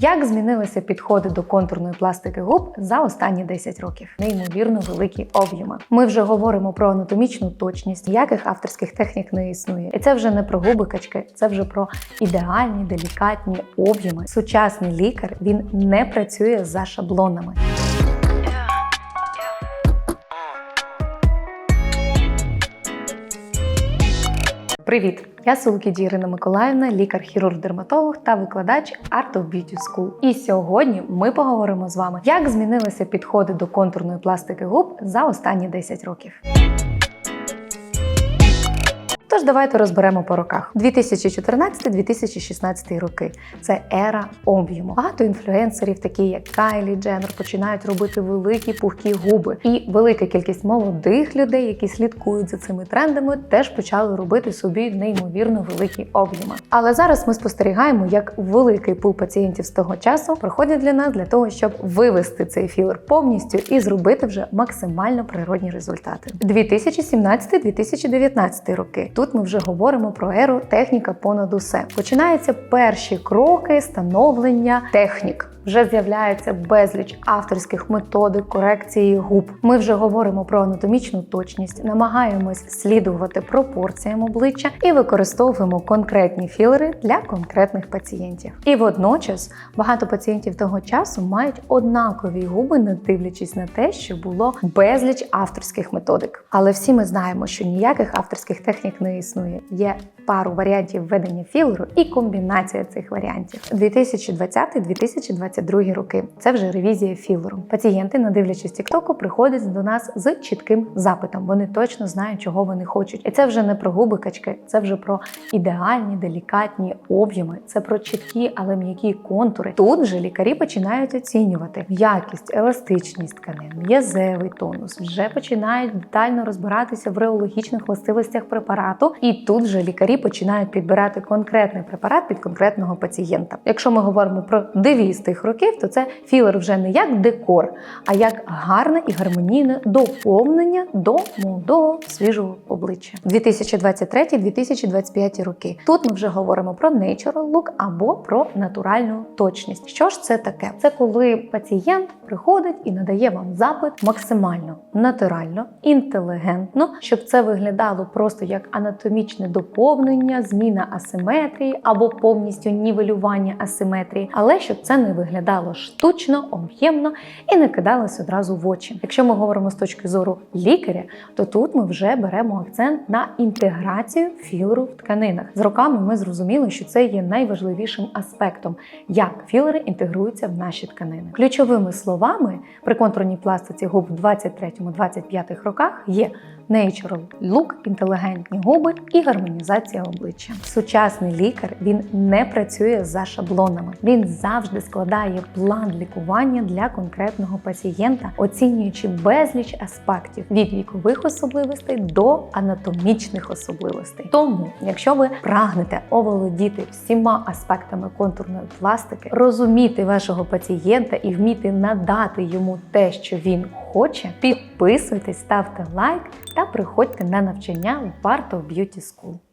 Як змінилися підходи до контурної пластики губ за останні 10 років? Неймовірно великі об'єми. Ми вже говоримо про анатомічну точність, ніяких авторських технік не існує. І це вже не про губи качки, це вже про ідеальні, делікатні об'єми. Сучасний лікар він не працює за шаблонами. Привіт! Я Сулкіді Ірина Миколаївна, лікар-хірург-дерматолог та викладач Art of Beauty School. І сьогодні ми поговоримо з вами, як змінилися підходи до контурної пластики губ за останні 10 років. Тож давайте розберемо по роках. 2014-2016 роки це ера об'єму. Багато інфлюенсерів, такі як Кайлі Дженнер, починають робити великі пухкі губи. І велика кількість молодих людей, які слідкують за цими трендами, теж почали робити собі неймовірно великі об'єми. Але зараз ми спостерігаємо, як великий пул пацієнтів з того часу проходять для нас для того, щоб вивести цей філер повністю і зробити вже максимально природні результати. 2017-2019 роки. Тут ми вже говоримо про еру техніка понад усе. Починаються перші кроки становлення технік. Вже з'являється безліч авторських методик корекції губ. Ми вже говоримо про анатомічну точність, намагаємось слідувати пропорціям обличчя і використовуємо конкретні філери для конкретних пацієнтів. І водночас багато пацієнтів того часу мають однакові губи, не дивлячись на те, що було безліч авторських методик. Але всі ми знаємо, що ніяких авторських технік не існує. Є пару варіантів введення філеру і комбінація цих варіантів. 2020-2022 роки. Це вже ревізія філеру. Пацієнти, не дивлячись Тіктоку, приходять до нас з чітким запитом. Вони точно знають, чого вони хочуть. І це вже не про губи качки, це вже про ідеальні, делікатні об'єми. Це про чіткі, але м'які контури. Тут же лікарі починають оцінювати якість, еластичність тканин, м'язевий тонус. Вже починають детально розбиратися в реологічних властивостях препарату. І тут же лікарі починають підбирати конкретний препарат під конкретного пацієнта. Якщо ми говоримо про девіз тих років, то це філер вже не як декор, а як гарне і гармонійне доповнення до молодого свіжого обличчя. 2023-2025 роки. Тут ми вже говоримо про natural look або про натуральну точність. Що ж це таке? Це коли пацієнт приходить і надає вам запит максимально натурально, інтелігентно, щоб це виглядало просто як анатомічне доповнення, зміна асиметрії або повністю нівелювання асиметрії, але щоб це не виглядало штучно, об'ємно і не кидалось одразу в очі. Якщо ми говоримо з точки зору лікаря, то тут ми вже беремо акцент на інтеграцію філеру в тканинах. З роками ми зрозуміли, що це є найважливішим аспектом, як філери інтегруються в наші тканини. Ключовими словами при контурній пластиці губ в 23-25 роках є natural look, інтелігентні губи і гармонізація обличчя. Сучасний лікар він не працює за шаблонами. Він завжди складає план лікування для конкретного пацієнта, оцінюючи безліч аспектів від вікових особливостей до анатомічних особливостей. Тому, якщо ви прагнете оволодіти всіма аспектами контурної пластики, розуміти вашого пацієнта і вміти надати йому те, що він хоче, підписуйтесь, ставте лайк та приходьте на навчання в Part of Beauty School.